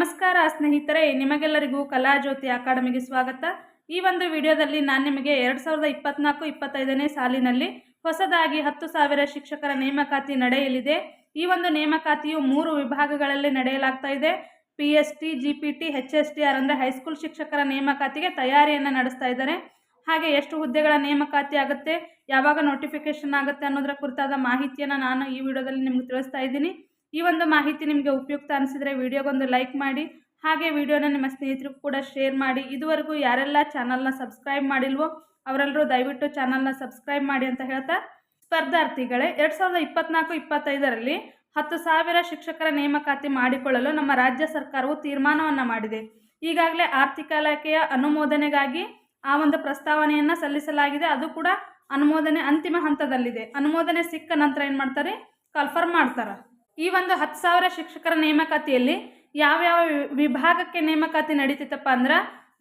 ನಮಸ್ಕಾರ ಸ್ನೇಹಿತರೆ, ನಿಮಗೆಲ್ಲರಿಗೂ ಕಲಾಜ್ಯೋತಿ ಅಕಾಡೆಮಿಗೆ ಸ್ವಾಗತ. ಈ ಒಂದು ವಿಡಿಯೋದಲ್ಲಿ ನಾನು ನಿಮಗೆ ಎರಡು ಸಾವಿರದ ಇಪ್ಪತ್ನಾಲ್ಕು, ಇಪ್ಪತ್ತೈದನೇ ಸಾಲಿನಲ್ಲಿ ಹೊಸದಾಗಿ ಹತ್ತು ಸಾವಿರ ಶಿಕ್ಷಕರ ನೇಮಕಾತಿ ನಡೆಯಲಿದೆ. ಈ ಒಂದು ನೇಮಕಾತಿಯು ಮೂರು ವಿಭಾಗಗಳಲ್ಲಿ ನಡೆಯಲಾಗ್ತಾ ಇದೆ. P S T G P T H S T R ಅಂದರೆ ಹೈಸ್ಕೂಲ್ ಶಿಕ್ಷಕರ ನೇಮಕಾತಿಗೆ ತಯಾರಿಯನ್ನು ನಡೆಸ್ತಾ ಇದ್ದಾರೆ. ಹಾಗೆ ಎಷ್ಟು ಹುದ್ದೆಗಳ ನೇಮಕಾತಿ ಆಗುತ್ತೆ, ಯಾವಾಗ ನೋಟಿಫಿಕೇಶನ್ ಆಗುತ್ತೆ ಅನ್ನೋದರ ಕುರಿತಾದ ಮಾಹಿತಿಯನ್ನು ನಾನು ಈ ವಿಡಿಯೋದಲ್ಲಿ ನಿಮ್ಗೆ ತಿಳಿಸ್ತಾ ಇದ್ದೀನಿ. ಈ ಒಂದು ಮಾಹಿತಿ ನಿಮಗೆ ಉಪಯುಕ್ತ ಅನಿಸಿದರೆ ವಿಡಿಯೋಗೊಂದು ಲೈಕ್ ಮಾಡಿ, ಹಾಗೆ ವಿಡಿಯೋನ ನಿಮ್ಮ ಸ್ನೇಹಿತರಿಗೂ ಕೂಡ ಶೇರ್ ಮಾಡಿ. ಇದುವರೆಗೂ ಯಾರೆಲ್ಲ ಚಾನಲ್ನ ಸಬ್ಸ್ಕ್ರೈಬ್ ಮಾಡಿಲ್ವೋ ಅವರೆಲ್ಲರೂ ದಯವಿಟ್ಟು ಚಾನಲ್ನ ಸಬ್ಸ್ಕ್ರೈಬ್ ಮಾಡಿ ಅಂತ ಹೇಳ್ತಾ ಸ್ಪರ್ಧಾರ್ಥಿಗಳೇ, ಎರಡು ಸಾವಿರದ ಇಪ್ಪತ್ನಾಲ್ಕು, ಇಪ್ಪತ್ತೈದರಲ್ಲಿ ಹತ್ತು ಸಾವಿರ ಶಿಕ್ಷಕರ ನೇಮಕಾತಿ ಮಾಡಿಕೊಳ್ಳಲು ನಮ್ಮ ರಾಜ್ಯ ಸರ್ಕಾರವು ತೀರ್ಮಾನವನ್ನು ಮಾಡಿದೆ. ಈಗಾಗಲೇ ಆರ್ಥಿಕ ಇಲಾಖೆಯ ಅನುಮೋದನೆಗಾಗಿ ಆ ಒಂದು ಪ್ರಸ್ತಾವನೆಯನ್ನು ಸಲ್ಲಿಸಲಾಗಿದೆ. ಅದು ಕೂಡ ಅನುಮೋದನೆ ಅಂತಿಮ ಹಂತದಲ್ಲಿದೆ. ಅನುಮೋದನೆ ಸಿಕ್ಕ ನಂತರ ಏನು ಮಾಡ್ತಾರೆ? ಕನ್ಫರ್ಮ್ ಮಾಡ್ತಾರೆ. ಈ ಒಂದು ಹತ್ತು ಸಾವಿರ ಶಿಕ್ಷಕರ ನೇಮಕಾತಿಯಲ್ಲಿ ಯಾವ್ಯಾವ ವಿಭಾಗಕ್ಕೆ ನೇಮಕಾತಿ ನಡೀತಿತ್ತಪ್ಪ ಅಂದ್ರೆ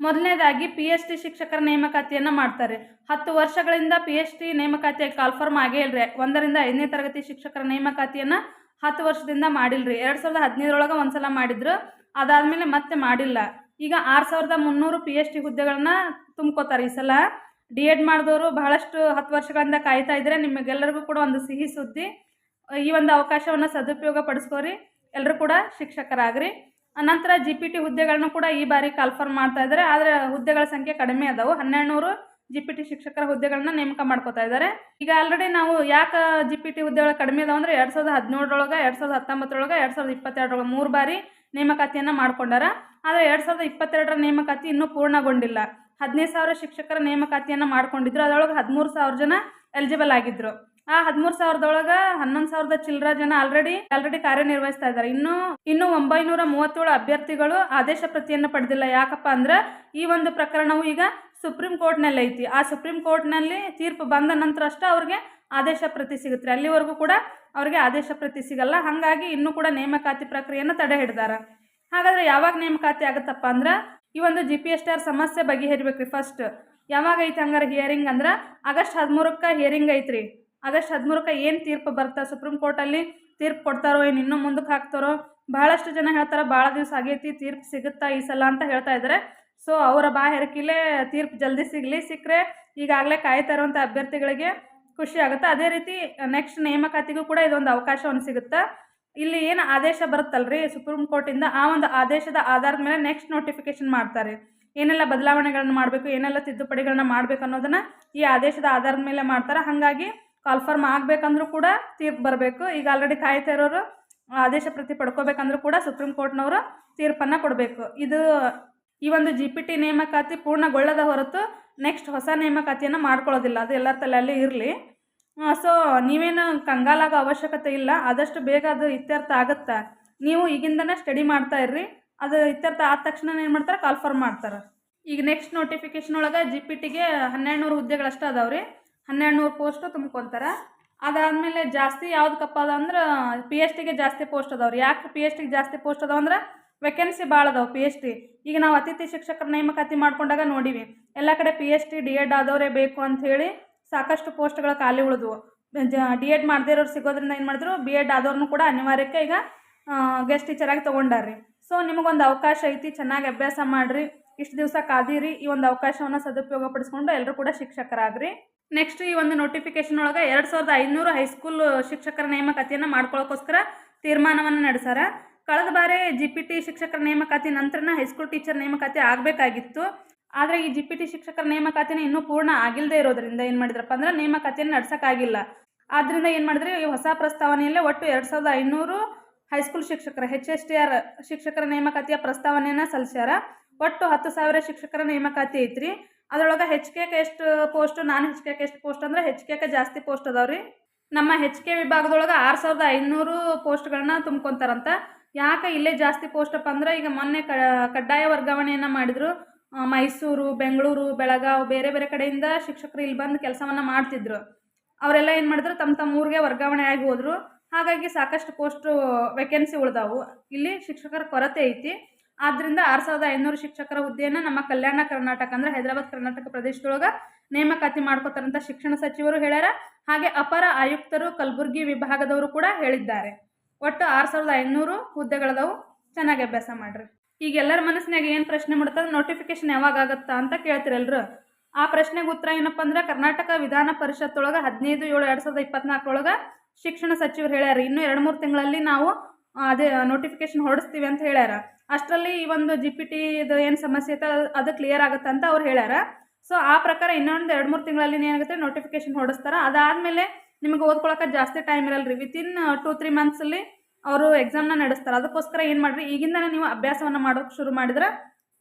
ಮೊದಲನೇದಾಗಿ ಪಿ ಎಚ್ ಡಿ ಶಿಕ್ಷಕರ ನೇಮಕಾತಿಯನ್ನು ಮಾಡ್ತಾರೆ. ಹತ್ತು ವರ್ಷಗಳಿಂದ ಪಿ ಎಚ್ ಡಿ ನೇಮಕಾತಿಯಾಗಿ ಕಾಲ್ಫಾರ್ಮ್ ಆಗೇ ಇಲ್ರಿ. ಒಂದರಿಂದ ಐದನೇ ತರಗತಿ ಶಿಕ್ಷಕರ ನೇಮಕಾತಿಯನ್ನು ಹತ್ತು ವರ್ಷದಿಂದ ಮಾಡಿಲ್ರಿ. ಎರಡು ಸಾವಿರದ ಹದಿನೈದರೊಳಗೆ ಒಂದ್ಸಲ ಮಾಡಿದ್ರು. ಅದಾದಮೇಲೆ ಮತ್ತೆ ಮಾಡಿಲ್ಲ. ಈಗ ಆರು ಸಾವಿರದ ಮುನ್ನೂರು ಪಿ ಎಚ್ ಡಿ ಹುದ್ದೆಗಳನ್ನ ತುಂಬ್ಕೋತಾರೆ. ಈ ಸಲ ಡಿ ಎಡ್ ಮಾಡಿದವರು ಬಹಳಷ್ಟು ಹತ್ತು ವರ್ಷಗಳಿಂದ ಕಾಯ್ತಾ ಇದ್ರೆ ನಿಮಗೆಲ್ಲರಿಗೂ ಕೂಡ ಒಂದು ಸಿಹಿ ಸುದ್ದಿ. ಈ ಒಂದು ಅವಕಾಶವನ್ನು ಸದುಪಯೋಗ ಪಡಿಸ್ಕೋರಿ. ಎಲ್ಲರೂ ಕೂಡ ಶಿಕ್ಷಕರಾಗ್ರಿ. ನಂತರ ಜಿ ಪಿ ಟಿ ಹುದ್ದೆಗಳನ್ನು ಕೂಡ ಈ ಬಾರಿ ಕಾಲ್ಫರ್ ಮಾಡ್ತಾ ಇದ್ದಾರೆ ಆದರೆ ಹುದ್ದೆಗಳ ಸಂಖ್ಯೆ ಕಡಿಮೆ ಅದಾವು. ಹನ್ನೆರಡು ನೂರು ಜಿ ಪಿ ಟಿ ಶಿಕ್ಷಕರ ಹುದ್ದೆಗಳನ್ನ ನೇಮಕ ಮಾಡ್ಕೋತಾ ಇದ್ದಾರೆ ಈಗ ಆಲ್ರೆಡಿ ನಾವು ಯಾಕೆ ಜಿ ಪಿ ಟಿ ಹುದ್ದೆಗಳು ಕಡಿಮೆ ಇದಾವೆ ಅಂದರೆ ಎರಡು ಸಾವಿರದ ಹದಿನೇಳರೊಳಗೆ, ಎರಡು ಸಾವಿರದ ಹತ್ತೊಂಬತ್ತರೊಳಗೆ, ಎರಡು ಸಾವಿರದ ಇಪ್ಪತ್ತೆರಡರೊಳಗೆ ಮೂರು ಬಾರಿ ನೇಮಕಾತಿಯನ್ನು ಮಾಡ್ಕೊಂಡಾರ. ಆದರೆ ಎರಡು ಸಾವಿರದ ಇಪ್ಪತ್ತೆರಡರ ನೇಮಕಾತಿ ಇನ್ನೂ ಪೂರ್ಣಗೊಂಡಿಲ್ಲ. ಹದಿನೈದು ಸಾವಿರ ಶಿಕ್ಷಕರ ನೇಮಕಾತಿಯನ್ನು ಮಾಡ್ಕೊಂಡಿದ್ರು. ಅದರೊಳಗೆ ಹದಿಮೂರು ಸಾವಿರ ಜನ ಎಲಿಜಿಬಲ್ ಆಗಿದ್ರು. ಆ ಹದಿಮೂರು ಸಾವಿರದೊಳಗೆ ಹನ್ನೊಂದು ಸಾವಿರದ ಚಿಲ್ಲರ ಜನ ಆಲ್ರೆಡಿ ಆಲ್ರೆಡಿ ಕಾರ್ಯನಿರ್ವಹಿಸ್ತಾ ಇದ್ದಾರೆ. ಇನ್ನು ಇನ್ನು ಒಂಬೈನೂರ ಮೂವತ್ತೇಳು ಅಭ್ಯರ್ಥಿಗಳು ಆದೇಶ ಪ್ರತಿಯನ್ನು ಪಡೆದಿಲ್ಲ. ಯಾಕಪ್ಪ ಅಂದ್ರೆ ಈ ಒಂದು ಪ್ರಕರಣವು ಈಗ ಸುಪ್ರೀಂ ಕೋರ್ಟ್ನಲ್ಲಿ ಐತಿ. ಆ ಸುಪ್ರೀಂ ಕೋರ್ಟ್ನಲ್ಲಿ ತೀರ್ಪು ಬಂದ ನಂತರ ಅಷ್ಟೇ ಅವ್ರಿಗೆ ಆದೇಶ ಪ್ರತಿ ಸಿಗುತ್ತೆ. ಅಲ್ಲಿವರೆಗೂ ಕೂಡ ಅವ್ರಿಗೆ ಆದೇಶ ಪ್ರತಿ ಸಿಗಲ್ಲ. ಹಾಗಾಗಿ ಇನ್ನೂ ಕೂಡ ನೇಮಕಾತಿ ಪ್ರಕ್ರಿಯೆಯನ್ನು ತಡೆ ಹಿಡಿದಾರ. ಹಾಗಾದ್ರೆ ಯಾವಾಗ ನೇಮಕಾತಿ ಆಗುತ್ತಪ್ಪ ಅಂದ್ರೆ ಈ ಒಂದು G P S T R ಸಮಸ್ಯೆ ಬಗೆಹರಿಬೇಕ್ರಿ ಫಸ್ಟ್ ಯಾವಾಗ ಐತಿ ಹಂಗಾರೆ ಹಿಯರಿಂಗ್ ಅಂದ್ರೆ? ಆಗಸ್ಟ್ ಹದಿಮೂರಕ್ಕೆ ಹಿಯರಿಂಗ್ ಐತ್ರಿ. ಆಗಸ್ಟ್ ಹದಿಮೂರಕ್ಕೆ ಏನು ತೀರ್ಪು ಬರ್ತಾ ಸುಪ್ರೀಂ ಕೋರ್ಟಲ್ಲಿ ತೀರ್ಪು ಕೊಡ್ತಾರೋ ಏನು ಇನ್ನೂ ಮುಂದಕ್ಕೆ ಹಾಕ್ತಾರೋ? ಬಹಳಷ್ಟು ಜನ ಹೇಳ್ತಾರೆ ಭಾಳ ದಿವಸ ಆಗೈತಿ, ತೀರ್ಪು ಸಿಗುತ್ತಾ ಈ ಸಲ ಅಂತ ಹೇಳ್ತಾ ಇದ್ದಾರೆ. ಸೊ ಅವರ ಬಾ ಹೆರಕಿಲೆ ತೀರ್ಪು ಜಲ್ದಿ ಸಿಗಲಿ. ಸಿಕ್ಕರೆ ಈಗಾಗಲೇ ಕಾಯ್ತಾ ಇರುವಂಥ ಅಭ್ಯರ್ಥಿಗಳಿಗೆ ಖುಷಿ ಆಗುತ್ತೆ. ಅದೇ ರೀತಿ ನೆಕ್ಸ್ಟ್ ನೇಮಕಾತಿಗೂ ಕೂಡ ಇದೊಂದು ಅವಕಾಶವನ್ನು ಸಿಗುತ್ತೆ. ಇಲ್ಲಿ ಏನು ಆದೇಶ ಬರುತ್ತಲ್ರಿ? ಸುಪ್ರೀಂ ಕೋರ್ಟಿಂದ ಆ ಒಂದು ಆದೇಶದ ಆಧಾರದ ಮೇಲೆ ನೆಕ್ಸ್ಟ್ ನೋಟಿಫಿಕೇಶನ್ ಮಾಡ್ತಾರೆ. ಏನೆಲ್ಲ ಬದಲಾವಣೆಗಳನ್ನ ಮಾಡಬೇಕು, ಏನೆಲ್ಲ ತಿದ್ದುಪಡಿಗಳನ್ನ ಮಾಡಬೇಕು ಅನ್ನೋದನ್ನ ಈ ಆದೇಶದ ಆಧಾರದ ಮೇಲೆ ಮಾಡ್ತಾರೆ. ಹಾಗಾಗಿ ಕಾಲ್ಫರ್ಮ್ ಆಗಬೇಕಂದ್ರೂ ಕೂಡ ತೀರ್ಪು ಬರಬೇಕು. ಈಗ ಆಲ್ರೆಡಿ ಕಾಯ್ತಾ ಇರೋರು ಆದೇಶ ಪ್ರತಿ ಪಡ್ಕೋಬೇಕಂದ್ರೂ ಕೂಡ ಸುಪ್ರೀಂ ಕೋರ್ಟ್ನವರು ತೀರ್ಪನ್ನು ಕೊಡಬೇಕು. ಇದು ಈ ಒಂದು ಜಿ ಪಿ ಟಿ ನೇಮಕಾತಿ ಪೂರ್ಣಗೊಳ್ಳದ ಹೊರತು ನೆಕ್ಸ್ಟ್ ಹೊಸ ನೇಮಕಾತಿಯನ್ನು ಮಾಡ್ಕೊಳ್ಳೋದಿಲ್ಲ. ಅದು ಎಲ್ಲರ ತಲೆಯಲ್ಲಿ ಇರಲಿ. ಸೊ ನೀವೇನು ಕಂಗಾಲಾಗೋ ಅವಶ್ಯಕತೆ ಇಲ್ಲ. ಆದಷ್ಟು ಬೇಗ ಅದು ಇತ್ಯರ್ಥ ಆಗುತ್ತೆ? ನೀವು ಈಗಿಂದನೇ ಸ್ಟಡಿ ಮಾಡ್ತಾ ಇರ್ರಿ. ಅದು ಇತ್ಯರ್ಥ ಆದ ತಕ್ಷಣ ಏನು ಮಾಡ್ತಾರೆ? ಕಾಲ್ಫರ್ಮ್ ಮಾಡ್ತಾರೆ. ಈಗ ನೆಕ್ಸ್ಟ್ ನೋಟಿಫಿಕೇಶನ್ ಒಳಗೆ ಜಿ ಪಿ ಟಿಗೆ ಹನ್ನೆರಡು ನೂರು ಹುದ್ದೆಗಳಷ್ಟು ಅದಾವೆ ರೀ ಹನ್ನೆರಡು ನೂರು ಪೋಸ್ಟು ತುಂಬ್ಕೊತಾರೆ. ಅದಾದಮೇಲೆ ಜಾಸ್ತಿ ಯಾವ್ದಕ್ಕಪ್ಪ ಅದ ಅಂದ್ರೆ ಪಿ ಎಚ್ ಟಿಗೆ ಜಾಸ್ತಿ ಪೋಸ್ಟ್ ಅದಾವ್ರಿ. ಯಾಕೆ ಪಿ ಎಚ್ ಟಿಗೆ ಜಾಸ್ತಿ ಪೋಸ್ಟ್ ಅದಾವ ಅಂದ್ರೆ ವೇಕೆನ್ಸಿ ಭಾಳ ಅದಾವೆ ಪಿ ಎಚ್ ಟಿ ಈಗ ನಾವು ಅತಿಥಿ ಶಿಕ್ಷಕರ ನೇಮಕಾತಿ ಮಾಡ್ಕೊಂಡಾಗ ನೋಡಿವಿ. ಎಲ್ಲ ಕಡೆ P H T D Ed ಆದವರೇ ಬೇಕು ಅಂಥೇಳಿ ಸಾಕಷ್ಟು ಪೋಸ್ಟ್ಗಳು ಖಾಲಿ ಉಳಿದ್ವು. ಡಿ ಎಡ್ ಮಾಡದೇ ಇರೋರು ಸಿಗೋದ್ರಿಂದ ಏನು ಮಾಡಿದ್ರು ಬಿ ಎಡ್ ಆದವ್ರನ್ನೂ ಕೂಡ ಅನಿವಾರ್ಯಕ್ಕೆ ಈಗ ಗೆಸ್ಟ್ ಟೀಚರಾಗಿ ತೊಗೊಂಡಾರ್ರಿ. ಸೊ ನಿಮಗೊಂದು ಅವಕಾಶ ಐತಿ, ಚೆನ್ನಾಗಿ ಅಭ್ಯಾಸ ಮಾಡಿರಿ, ಇಷ್ಟು ದಿವಸ ಕಾದಿರಿ, ಈ ಒಂದು ಅವಕಾಶವನ್ನು ಸದುಪಯೋಗ ಪಡಿಸ್ಕೊಂಡು ಎಲ್ಲರೂ ಕೂಡ ಶಿಕ್ಷಕರಾಗ್ರಿ. ನೆಕ್ಸ್ಟ್ ಈ ಒಂದು ನೋಟಿಫಿಕೇಶನ್ ಒಳಗೆ ಎರಡು ಸಾವಿರದ ಐನೂರು ಹೈಸ್ಕೂಲ್ ಶಿಕ್ಷಕರ ನೇಮಕಾತಿಯನ್ನು ಮಾಡ್ಕೊಳ್ಳೋಕ್ಕೋಸ್ಕರ ತೀರ್ಮಾನವನ್ನು ನಡೆಸಾರ ಕಳೆದ ಬಾರಿ ಜಿ ಪಿ ಟಿ ಶಿಕ್ಷಕರ ನೇಮಕಾತಿ ನಂತರನ ಹೈಸ್ಕೂಲ್ ಟೀಚರ್ ನೇಮಕಾತಿ ಆಗಬೇಕಾಗಿತ್ತು. ಆದರೆ ಈ ಜಿ ಪಿ ಟಿ ಶಿಕ್ಷಕರ ನೇಮಕಾತಿನ ಇನ್ನೂ ಪೂರ್ಣ ಆಗಿಲ್ಲದೆ ಇರೋದ್ರಿಂದ ಏನು ಮಾಡಿದ್ರಪ್ಪ ಅಂದ್ರೆ ನೇಮಕಾತಿಯನ್ನು ನಡೆಸೋಕ್ಕಾಗಿಲ್ಲ. ಆದ್ದರಿಂದ ಏನು ಮಾಡಿದ್ರೆ, ಈ ಹೊಸ ಪ್ರಸ್ತಾವನೆಯಲ್ಲೇ ಒಟ್ಟು ಎರಡು ಸಾವಿರದ ಐನೂರು ಹೈಸ್ಕೂಲ್ ಶಿಕ್ಷಕರ ಹೆಚ್ ಎಸ್ ಟಿ ಆರ್ ಶಿಕ್ಷಕರ ನೇಮಕಾತಿಯ ಪ್ರಸ್ತಾವನೆಯನ್ನು ಸಲ್ಲಿಸ್ಯಾರ. ಒಟ್ಟು ಹತ್ತು ಸಾವಿರ ಶಿಕ್ಷಕರ ನೇಮಕಾತಿ ಐತ್ರಿ. ಅದರೊಳಗೆ ಹೆಚ್ ಕೆ ಎಷ್ಟು ಪೋಸ್ಟು ನಾನ್ ಹೆಚ್ ಕೆಗೆ ಎಷ್ಟು ಪೋಸ್ಟ್ ಅಂದ್ರೆ ಹೆಚ್ ಕೆಗೆ ಜಾಸ್ತಿ ಪೋಸ್ಟ್ ಅದಾವ್ರಿ. ನಮ್ಮ ಹೆಚ್ ಕೆ ವಿಭಾಗದೊಳಗೆ ಆರು ಸಾವಿರದ ಐನೂರು ಪೋಸ್ಟ್ಗಳನ್ನ ತುಂಬ್ಕೊತಾರಂತ. ಯಾಕೆ ಇಲ್ಲೇ ಜಾಸ್ತಿ ಪೋಸ್ಟಪ್ಪ ಅಂದ್ರೆ ಈಗ ಮೊನ್ನೆ ಕಡ್ಡಾಯ ವರ್ಗಾವಣೆಯನ್ನು ಮಾಡಿದ್ರು. ಮೈಸೂರು, ಬೆಂಗಳೂರು, ಬೆಳಗಾವಿ ಬೇರೆ ಬೇರೆ ಕಡೆಯಿಂದ ಶಿಕ್ಷಕರು ಇಲ್ಲಿ ಬಂದು ಕೆಲಸವನ್ನು ಮಾಡ್ತಿದ್ರು. ಅವರೆಲ್ಲ ಏನು ಮಾಡಿದ್ರು ತಮ್ಮ ತಮ್ಮ ಊರಿಗೆ ವರ್ಗಾವಣೆ ಆಗಿ ಹೋದರು. ಹಾಗಾಗಿ ಸಾಕಷ್ಟು ಪೋಸ್ಟು ವೇಕೆನ್ಸಿ ಉಳಿದಾವು. ಇಲ್ಲಿ ಶಿಕ್ಷಕರ ಕೊರತೆ ಐತಿ. ಆದ್ದರಿಂದ ಆರು ಸಾವಿರದ ಐನೂರು ಶಿಕ್ಷಕರ ಹುದ್ದೆಯನ್ನು ನಮ್ಮ ಕಲ್ಯಾಣ ಕರ್ನಾಟಕ ಅಂದರೆ ಹೈದರಾಬಾದ್ ಕರ್ನಾಟಕ ಪ್ರದೇಶದೊಳಗೆ ನೇಮಕಾತಿ ಮಾಡ್ಕೋತಾರಂತ ಶಿಕ್ಷಣ ಸಚಿವರು ಹೇಳ್ಯಾರ. ಹಾಗೆ ಅಪರ ಆಯುಕ್ತರು ಕಲಬುರಗಿ ವಿಭಾಗದವರು ಕೂಡ ಹೇಳಿದ್ದಾರೆ. ಒಟ್ಟು ಆರು ಸಾವಿರದ ಐನೂರು ಹುದ್ದೆಗಳದವು. ಚೆನ್ನಾಗಿ ಅಭ್ಯಾಸ ಮಾಡಿರಿ. ಈಗ ಎಲ್ಲರ ಮನಸ್ಸಿನಾಗ ಏನು ಪ್ರಶ್ನೆ ಮಾಡ್ತದೆ ನೋಟಿಫಿಕೇಶನ್ ಯಾವಾಗ ಆಗುತ್ತಾ ಅಂತ ಕೇಳ್ತಿರಲ್ರು? ಆ ಪ್ರಶ್ನೆಗೆ ಉತ್ತರ ಏನಪ್ಪ ಅಂದ್ರೆ ಕರ್ನಾಟಕ ವಿಧಾನ ಪರಿಷತ್ ಒಳಗೆ ಹದಿನೈದು ಏಳು ಎರಡು ಸಾವಿರದ ಇಪ್ಪತ್ನಾಲ್ಕರೊಳಗೆ ಶಿಕ್ಷಣ ಸಚಿವರು ಹೇಳ್ಯಾರ. ಇನ್ನೂ ಎರಡು ಮೂರು ತಿಂಗಳಲ್ಲಿ ನಾವು ಅದೇ ನೋಟಿಫಿಕೇಶನ್ ಹೊರಡಿಸ್ತೀವಿ ಅಂತ ಹೇಳ್ಯಾರ. ಅಷ್ಟರಲ್ಲಿ ಈ ಒಂದು ಜಿ ಪಿ ಟಿ ಇದು ಏನು ಸಮಸ್ಯೆ ಐತೆ ಅದು- ಕ್ಲಿಯರ್ ಆಗುತ್ತೆ ಅಂತ ಅವ್ರು ಹೇಳ್ಯಾರ. ಸೊ ಆ ಪ್ರಕಾರ ಇನ್ನೊಂದು ಎರಡು ಮೂರು ತಿಂಗಳಲ್ಲಿ ಏನಾಗುತ್ತೆ ನೋಟಿಫಿಕೇಶನ್ ಹೊಡಿಸ್ತಾರೆ. ಅದಾದಮೇಲೆ ನಿಮಗೆ ಓದ್ಕೊಳಕ್ಕೆ ಜಾಸ್ತಿ ಟೈಮ್ ಇರಲ್ಲ ರೀ ವಿತಿನ್ ಟೂ ತ್ರೀ ಮಂತ್ಸಲ್ಲಿ ಅವರು ಎಕ್ಸಾಮ್ನ ನಡೆಸ್ತಾರೆ. ಅದಕ್ಕೋಸ್ಕರ ಏನು ಮಾಡಿರಿ? ಈಗಿಂದನೇ ನೀವು ಅಭ್ಯಾಸವನ್ನು ಮಾಡೋಕ್ಕೆ ಶುರು ಮಾಡಿದ್ರೆ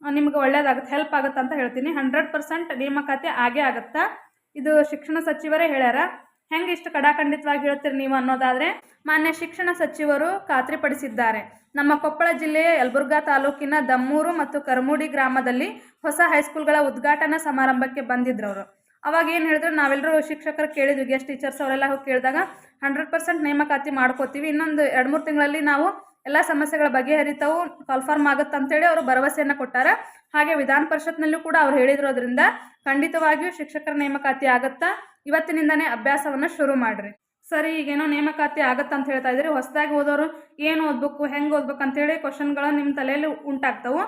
ನಿಮ್ಗೆ ಒಳ್ಳೇದಾಗುತ್ತೆ ಹೆಲ್ಪ್ ಆಗುತ್ತೆ ಅಂತ ಹೇಳ್ತೀನಿ ಹಂಡ್ರೆಡ್ ಪರ್ಸೆಂಟ್ ನೇಮಕಾತಿ ಆಗೇ ಆಗುತ್ತಾ? ಇದು ಶಿಕ್ಷಣ ಸಚಿವರೇ ಹೇಳ್ಯಾರ. ಹೆಂಗೆ ಇಷ್ಟು ಕಡಾಖಂಡಿತವಾಗಿ ಹೇಳ್ತೀರಿ ನೀವು ಅನ್ನೋದಾದರೆ ಮಾನ್ಯ ಶಿಕ್ಷಣ ಸಚಿವರು ಖಾತ್ರಿಪಡಿಸಿದ್ದಾರೆ. ನಮ್ಮ ಕೊಪ್ಪಳ ಜಿಲ್ಲೆಯ ಯಲಬುರ್ಗಾ ತಾಲೂಕಿನ ದಮ್ಮೂರು ಮತ್ತು ಕರ್ಮೂಡಿ ಗ್ರಾಮದಲ್ಲಿ ಹೊಸ ಹೈಸ್ಕೂಲ್ಗಳ ಉದ್ಘಾಟನಾ ಸಮಾರಂಭಕ್ಕೆ ಬಂದಿದ್ರು ಅವರು ಅವಾಗ ಏನು ಹೇಳಿದ್ರು ನಾವೆಲ್ಲರೂ ಶಿಕ್ಷಕರು ಕೇಳಿದ್ವಿ ಗೆಸ್ಟ್ ಟೀಚರ್ಸ್ ಅವರೆಲ್ಲ ಹೋಗಿ ಕೇಳಿದಾಗ ಹಂಡ್ರೆಡ್ ಪರ್ಸೆಂಟ್ ನೇಮಕಾತಿ ಮಾಡ್ಕೋತೀವಿ. ಇನ್ನೊಂದು ಎರಡು ಮೂರು ತಿಂಗಳಲ್ಲಿ ನಾವು ಎಲ್ಲ ಸಮಸ್ಯೆಗಳ ಬಗೆಹರಿತಾವು ಕಾಲ್ಫಾರ್ಮ್ ಆಗುತ್ತೆ ಅಂತೇಳಿ ಅವರು ಭರವಸೆಯನ್ನು ಕೊಟ್ಟಾರ. ಹಾಗೆ ವಿಧಾನ ಪರಿಷತ್ನಲ್ಲೂ ಕೂಡ ಅವ್ರು ಹೇಳಿರೋದ್ರಿಂದ ಖಂಡಿತವಾಗಿಯೂ ಶಿಕ್ಷಕರ ನೇಮಕಾತಿ ಆಗುತ್ತಾ? ಇವತ್ತಿನಿಂದನೇ ಅಭ್ಯಾಸವನ್ನು ಶುರು ಮಾಡಿರಿ. ಸರಿ, ಈಗೇನೋ ನೇಮಕಾತಿ ಆಗತ್ತೆ ಅಂತ ಹೇಳ್ತಾ ಇದ್ದೀರಿ. ಹೊಸದಾಗಿ ಓದೋರು ಏನು ಓದಬೇಕು, ಹೆಂಗೆ ಓದ್ಬೇಕು ಅಂತೇಳಿ ಕ್ವಶನ್ಗಳು ನಿಮ್ಮ ತಲೆಯಲ್ಲಿ ಉಂಟಾಗ್ತವೆ.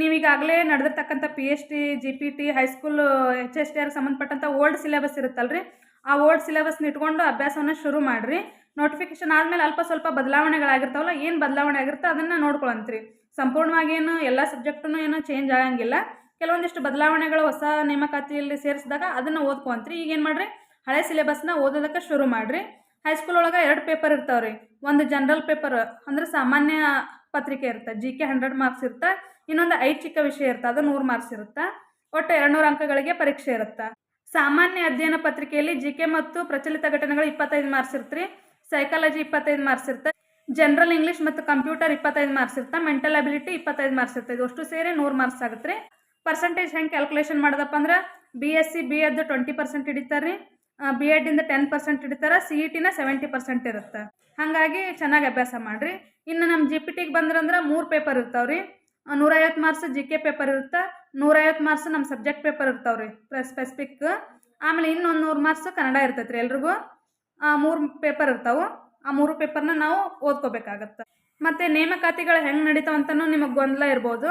ನೀವೀಗಾಗಲೇ ನಡೆದಿರ್ತಕ್ಕಂಥ P H T G P T high school H S T R ಸಂಬಂಧಪಟ್ಟಂಥ ಓಲ್ಡ್ ಸಿಲೆಬಸ್ ಇರುತ್ತಲ್ರಿ. ಆ ಓಲ್ಡ್ ಸಿಲೆಬಸ್ನ ಇಟ್ಕೊಂಡು ಅಭ್ಯಾಸವನ್ನು ಶುರು ಮಾಡಿರಿ. ನೋಟಿಫಿಕೇಶನ್ ಆದಮೇಲೆ ಅಲ್ಪ ಸ್ವಲ್ಪ ಬದಲಾವಣೆಗಳಾಗಿರ್ತಾವಲ್ಲ, ಏನು ಬದಲಾವಣೆ ಆಗಿರ್ತೋ ಅದನ್ನು ನೋಡ್ಕೊಳಂತ್ರಿ. ಸಂಪೂರ್ಣವಾಗಿ ಏನು ಎಲ್ಲ ಸಬ್ಜೆಕ್ಟೂ ಏನು ಚೇಂಜ್ ಆಗಂಗಿಲ್ಲ. ಕೆಲವೊಂದಿಷ್ಟು ಬದಲಾವಣೆಗಳು ಹೊಸ ನೇಮಕಾತಿಯಲ್ಲಿ ಸೇರಿಸಿದಾಗ ಅದನ್ನು ಓದ್ಕೊಂತ್ರಿ ಈಗ ಏನು ಮಾಡಿರಿ? ಹಳೆ ಸಿಲೆಬಸ್ನ ಓದೋದಕ್ಕೆ ಶುರು ಮಾಡಿರಿ. ಹೈಸ್ಕೂಲ್ ಒಳಗೆ ಎರಡು ಪೇಪರ್ ಇರ್ತಾವೆ ರೀ ಒಂದು ಜನರಲ್ ಪೇಪರ್ ಅಂದ್ರೆ ಸಾಮಾನ್ಯ ಪತ್ರಿಕೆ ಇರುತ್ತೆ ಜಿ ಕೆ ಹಂಡ್ರೆಡ್ ಮಾರ್ಕ್ಸ್ ಇರುತ್ತೆ ಇನ್ನೊಂದು ಐಚ್ಛಿಕ ವಿಷಯ ಇರುತ್ತೆ ಅದು ನೂರು ಮಾರ್ಕ್ಸ್ ಇರುತ್ತೆ. ಒಟ್ಟು ಎರಡುನೂರು ಅಂಕಗಳಿಗೆ ಪರೀಕ್ಷೆ ಇರುತ್ತೆ. ಸಾಮಾನ್ಯ ಅಧ್ಯಯನ ಪತ್ರಿಕೆಯಲ್ಲಿ ಜಿ ಕೆ ಮತ್ತು ಪ್ರಚಲಿತ ಘಟನೆಗಳು ಇಪ್ಪತ್ತೈದು ಮಾರ್ಕ್ಸ್ ಇರ್ತ್ರಿ. ಸೈಕಾಲಜಿ ಇಪ್ಪತ್ತೈದು ಮಾರ್ಕ್ಸ್ ಇರುತ್ತೆ ಜನರಲ್ ಇಂಗ್ಲೀಷ್ ಮತ್ತು ಕಂಪ್ಯೂಟರ್ ಇಪ್ಪತ್ತೈದು ಮಾರ್ಕ್ಸ್ ಇರ್ತಾ. ಮೆಂಟಲ್ ಅಬಿಲಿಟಿ ಇಪ್ಪತ್ತೈದು ಮಾರ್ಕ್ಸ್ ಇರ್ತದೆ ಅಷ್ಟು ಸೇರಿ ನೂರು ಮಾರ್ಕ್ಸ್ ಆಗುತ್ತೆ ರೀ ಪರ್ಸೆಂಟೇಜ್ ಹೆಂಗೆ ಕ್ಯಾಲ್ಕುಲೇಷನ್ ಮಾಡೋದಪ್ಪ ಅಂದ್ರೆ B S C B Ed twenty percent ಹಿಡಿತಾರೆ ರೀ ಬಿ ಎಡ್ಡಿಂದ ಟೆನ್ ಪರ್ಸೆಂಟ್ ಹಿಡಿತಾರೆ ಸಿ ಇ ಟಿನ ಸೆವೆಂಟಿ ಪರ್ಸೆಂಟ್ ಇರುತ್ತೆ? ಹಾಗಾಗಿ ಚೆನ್ನಾಗಿ ಅಭ್ಯಾಸ ಮಾಡಿರಿ. ಇನ್ನು ನಮ್ಮ ಜಿ ಪಿ ಟಿಗೆ ಬಂದ್ರಂದ್ರೆ ಮೂರು ಪೇಪರ್ ಇರ್ತಾವೆ ರೀ ನೂರೈವತ್ತು ಮಾರ್ಕ್ಸ್ ಜಿ ಕೆ ಪೇಪರ್ ಇರುತ್ತೆ? ನೂರೈವತ್ತು ಮಾರ್ಕ್ಸ್ ನಮ್ಮ ಸಬ್ಜೆಕ್ಟ್ ಪೇಪರ್ ಇರ್ತಾವೆ ರೀ ಸ್ಪೆಸಿಫಿಕ್ ಆಮೇಲೆ ಇನ್ನೊಂದು ನೂರು ಮಾರ್ಕ್ಸ್ ಕನ್ನಡ ಇರ್ತೈತೆ ರೀ ಎಲ್ರಿಗೂ ಮೂರು ಪೇಪರ್ ಇರ್ತಾವೆ. ಆ ಮೂರು ಪೇಪರ್ನ ನಾವು ಓದ್ಕೋಬೇಕಾಗತ್ತೆ? ಮತ್ತು ನೇಮಕಾತಿಗಳು ಹೆಂಗೆ ನಡೀತಾವ ಅಂತಲೂ ನಿಮಗೆ ಗೊಂದಲ ಇರ್ಬೋದು.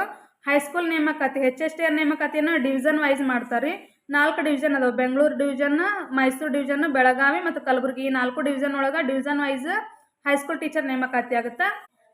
ಹೈಸ್ಕೂಲ್ ನೇಮಕಾತಿ ಹೆಚ್ ಎಸ್ ಟಿ ಆರ್ ನೇಮಕಾತಿಯನ್ನು ಡಿವಿಷನ್ ವೈಸ್ ಮಾಡ್ತಾರೆ ನಾಲ್ಕು ಡಿವಿಷನ್ ಅದಾವೆ. ಬೆಂಗಳೂರು ಡಿವಿಷನ್ ಮೈಸೂರು ಡಿವಿಷನ್ ಬೆಳಗಾವಿ ಮತ್ತು ಕಲಬುರಗಿ. ಈ ನಾಲ್ಕು ಡಿವಿಷನ್ ಒಳಗೆ ಡಿವಿಷನ್ ವೈಸ್ ಹೈಸ್ಕೂಲ್ ಟೀಚರ್ ನೇಮಕಾತಿ ಆಗುತ್ತೆ.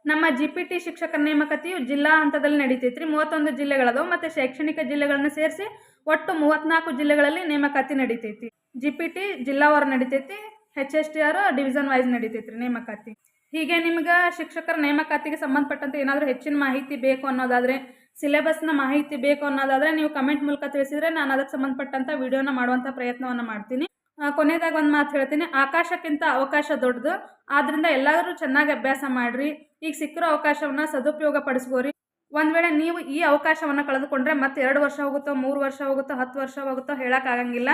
ನಮ್ಮ ಜಿ ಪಿ ಟಿ ಶಿಕ್ಷಕರ ನೇಮಕಾತಿಯು ಜಿಲ್ಲಾ ಹಂತದಲ್ಲಿ ನಡೀತೈತ್ರಿ. ಮೂವತ್ತೊಂದು ಜಿಲ್ಲೆಗಳದಾವೆ ಮತ್ತು ಶೈಕ್ಷಣಿಕ ಜಿಲ್ಲೆಗಳನ್ನು ಸೇರಿಸಿ ಒಟ್ಟು ಮೂವತ್ತ್ನಾಲ್ಕು ಜಿಲ್ಲೆಗಳಲ್ಲಿ ನೇಮಕಾತಿ ನಡೀತೈತಿ. ಜಿ ಪಿ ಟಿ ಜಿಲ್ಲಾವಾರು ನಡೀತೈತಿ. H S T R division wise ನಡೀತೈತ್ರಿ ನೇಮಕಾತಿ. ಹೀಗೆ ನಿಮ್ಗೆ ಶಿಕ್ಷಕರ ನೇಮಕಾತಿಗೆ ಸಂಬಂಧಪಟ್ಟಂತೆ ಏನಾದರೂ ಹೆಚ್ಚಿನ ಮಾಹಿತಿ ಬೇಕು ಅನ್ನೋದಾದರೆ ಸಿಲೆಬಸ್ನ ಮಾಹಿತಿ ಬೇಕು ಅನ್ನೋದಾದರೆ ನೀವು ಕಮೆಂಟ್ ಮೂಲಕ ತಿಳಿಸಿದರೆ ನಾನು ಅದಕ್ಕೆ ಸಂಬಂಧಪಟ್ಟಂಥ ವಿಡಿಯೋನ ಮಾಡುವಂಥ ಪ್ರಯತ್ನವನ್ನು ಮಾಡ್ತೀನಿ. ಕೊನೆಯದಾಗಿ ಒಂದು ಮಾತು ಹೇಳ್ತೀನಿ. ಆಕಾಶಕ್ಕಿಂತ ಅವಕಾಶ ದೊಡ್ಡದು. ಆದ್ದರಿಂದ ಎಲ್ಲರೂ ಚೆನ್ನಾಗಿ ಅಭ್ಯಾಸ ಮಾಡಿರಿ. ಈಗ ಸಿಕ್ಕಿರೋ ಅವಕಾಶವನ್ನು ಸದುಪಯೋಗ ಪಡಿಸ್ಕೋರಿ. ಒಂದು ವೇಳೆ ನೀವು ಈ ಅವಕಾಶವನ್ನು ಕಳೆದುಕೊಂಡ್ರೆ ಮತ್ತೆ ಎರಡು ವರ್ಷ ಹೋಗುತ್ತೋ, ಮೂರು ವರ್ಷ ಹೋಗುತ್ತೋ, ಹತ್ತು ವರ್ಷ ಹೋಗುತ್ತೋ ಹೇಳೋಕ್ಕಾಗಂಗಿಲ್ಲ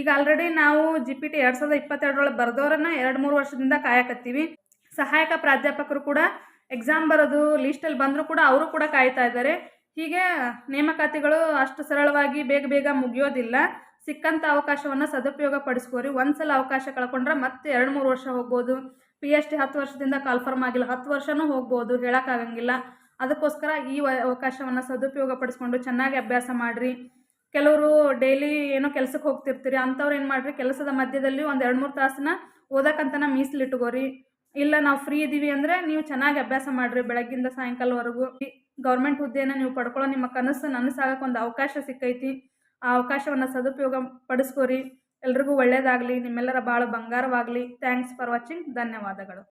ಈಗ ಆಲ್ರೆಡಿ ನಾವು ಜಿ ಪಿ ಟಿ ಎರಡು ಸಾವಿರದ ಇಪ್ಪತ್ತೆರಡರೊಳಗೆ ಬರೆದವ್ರನ್ನ ಎರಡು ಮೂರು ವರ್ಷದಿಂದ ಕಾಯಕತ್ತೀವಿ. ಸಹಾಯಕ ಪ್ರಾಧ್ಯಾಪಕರು ಕೂಡ ಎಕ್ಸಾಮ್ ಬರೋದು ಲೀಸ್ಟಲ್ಲಿ ಬಂದರೂ ಕೂಡ ಅವರು ಕೂಡ ಕಾಯ್ತಾ ಇದ್ದಾರೆ. ಹೀಗೆ ನೇಮಕಾತಿಗಳು ಅಷ್ಟು ಸರಳವಾಗಿ ಬೇಗ ಬೇಗ ಮುಗಿಯೋದಿಲ್ಲ. ಸಿಕ್ಕಂಥ ಅವಕಾಶವನ್ನು ಸದುಪಯೋಗ ಪಡಿಸ್ಕೋರಿ. ಒಂದ್ಸಲ ಅವಕಾಶ ಕಳ್ಕೊಂಡ್ರೆ ಮತ್ತೆ ಎರಡು ಮೂರು ವರ್ಷ ಹೋಗ್ಬೋದು. ಪಿ ಎಚ್ ಡಿ ಹತ್ತು ವರ್ಷದಿಂದ ಕಾಲ್ಫರ್ಮ್ ಆಗಿಲ್ಲ. ಹತ್ತು ವರ್ಷನೂ ಹೋಗ್ಬೋದು ಹೇಳೋಕ್ಕಾಗಂಗಿಲ್ಲ. ಅದಕ್ಕೋಸ್ಕರ ಈ ಅವಕಾಶವನ್ನು ಸದುಪಯೋಗ ಪಡಿಸ್ಕೊಂಡು ಚೆನ್ನಾಗಿ ಅಭ್ಯಾಸ ಮಾಡಿರಿ. ಕೆಲವರು ಡೈಲಿ ಏನೋ ಕೆಲಸಕ್ಕೆ ಹೋಗ್ತಿರ್ತೀರಿ. ಅಂಥವ್ರು ಏನು ಮಾಡಿರಿ? ಕೆಲಸದ ಮಧ್ಯದಲ್ಲಿ ಒಂದು ಎರಡು ಮೂರು ತಾಸನ್ನ ಓದಕ್ಕಂತನ ಮೀಸಲಿಟ್ಕೋರಿ. ಇಲ್ಲ ನಾವು ಫ್ರೀ ಇದ್ದೀವಿ ಅಂದರೆ ನೀವು ಚೆನ್ನಾಗಿ ಅಭ್ಯಾಸ ಮಾಡಿರಿ ಬೆಳಗ್ಗಿಂದ ಸಾಯಂಕಾಲವರೆಗೂ. ಗೌರ್ಮೆಂಟ್ ಹುದ್ದೆಯನ್ನು ನೀವು ಪಡ್ಕೊಳ್ಳೋ ನಿಮ್ಮ ಕನಸು ನನಸಾಗಕ್ಕೆ ಒಂದು ಅವಕಾಶ ಸಿಕ್ಕೈತಿ. ಆ ಅವಕಾಶವನ್ನು ಸದುಪಯೋಗ ಪಡಿಸ್ಕೋರಿ. ಎಲ್ರಿಗೂ ಒಳ್ಳೆಯದಾಗಲಿ ನಿಮ್ಮೆಲ್ಲರ ಭಾಳ ಬಂಗಾರವಾಗಲಿ. ಥ್ಯಾಂಕ್ಸ್ ಫಾರ್ ವಾಚಿಂಗ್ ಧನ್ಯವಾದಗಳು.